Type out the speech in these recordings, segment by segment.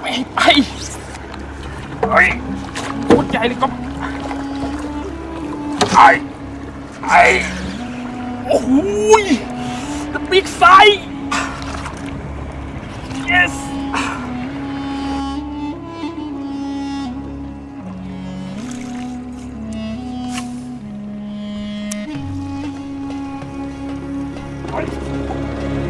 ไม่ให้ไปเฮ้ยโคตรใหญ่เลยก็ไอ้ไอ้โอ้โหย the big size yes เ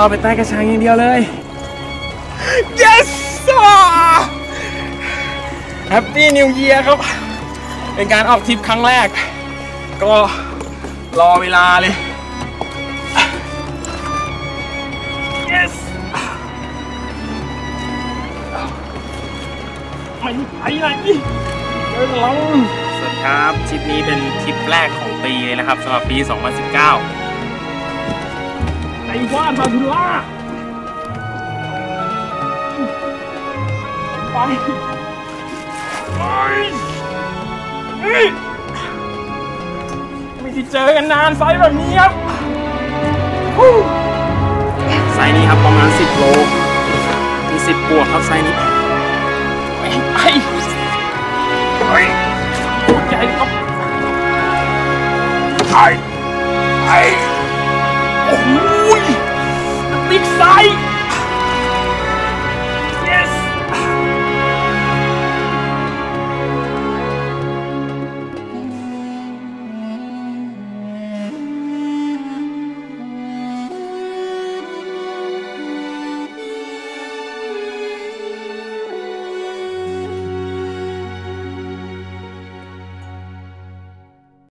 เข้าไปใต้กระชังอย่างเดียวเลย yes แฮปปี้นิวเยียร์ครับ เป็นการออกทริปครั้งแรก ก็รอเวลาเลย yes ไม่ไปไหนเดินหลังสวัสดีครับทริปนี้เป็นทริปแรกของปีเลยนะครับสำหรับปี 2019 ในว่านมาทุล่าไปไปเฮ้ยไม่ได้เจอกันนานไฟแบบนี้ครับฮู้ไซส์นี้ครับประมาณ 10 โลมี10บวกครับไซส์นี้ไม่ให้ไปเฮ้ยโคตรใหญ่เลยครับไอ้ไอ้โอ้โห oui